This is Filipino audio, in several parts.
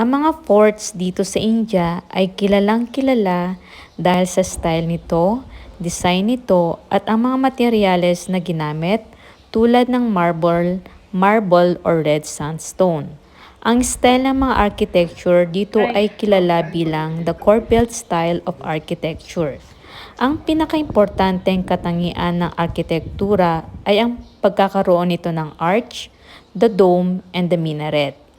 Ang mga forts dito sa India ay kilalang kilala dahil sa style nito, design nito at ang mga materyales na ginamit tulad ng marble, marble or red sandstone. Ang style ng mga architecture dito ay kilala bilang the core belt style of architecture. Ang pinakaimportanteng katangian ng arkitektura ay ang pagkakaroon nito ng arch, the dome, and the minaret.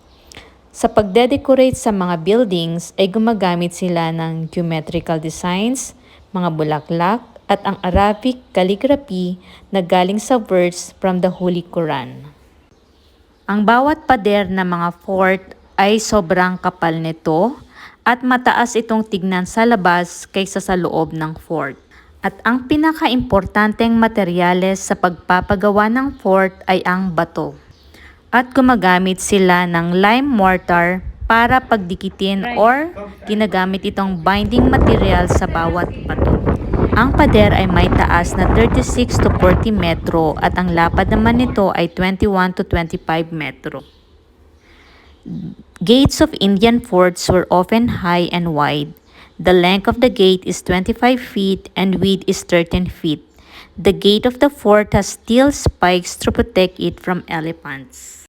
Sa pagde-decorate sa mga buildings ay gumagamit sila ng geometrical designs, mga bulaklak, at ang Arabic calligraphy na galing sa verse from the Holy Quran. Ang bawat pader ng mga fort ay sobrang kapal nito at mataas itong tignan sa labas kaysa sa loob ng fort. At ang pinakaimportanteng materyales sa pagpapagawa ng fort ay ang bato. At gumagamit sila ng lime mortar para pagdikitin or ginagamit itong binding material sa bawat bato. Ang pader ay may taas na 36 to 40 metro at ang lapad naman nito ay 21 to 25 metro. Gates of Indian forts were often high and wide. The length of the gate is 25 feet and width is 13 feet. The gate of the fort has steel spikes to protect it from elephants.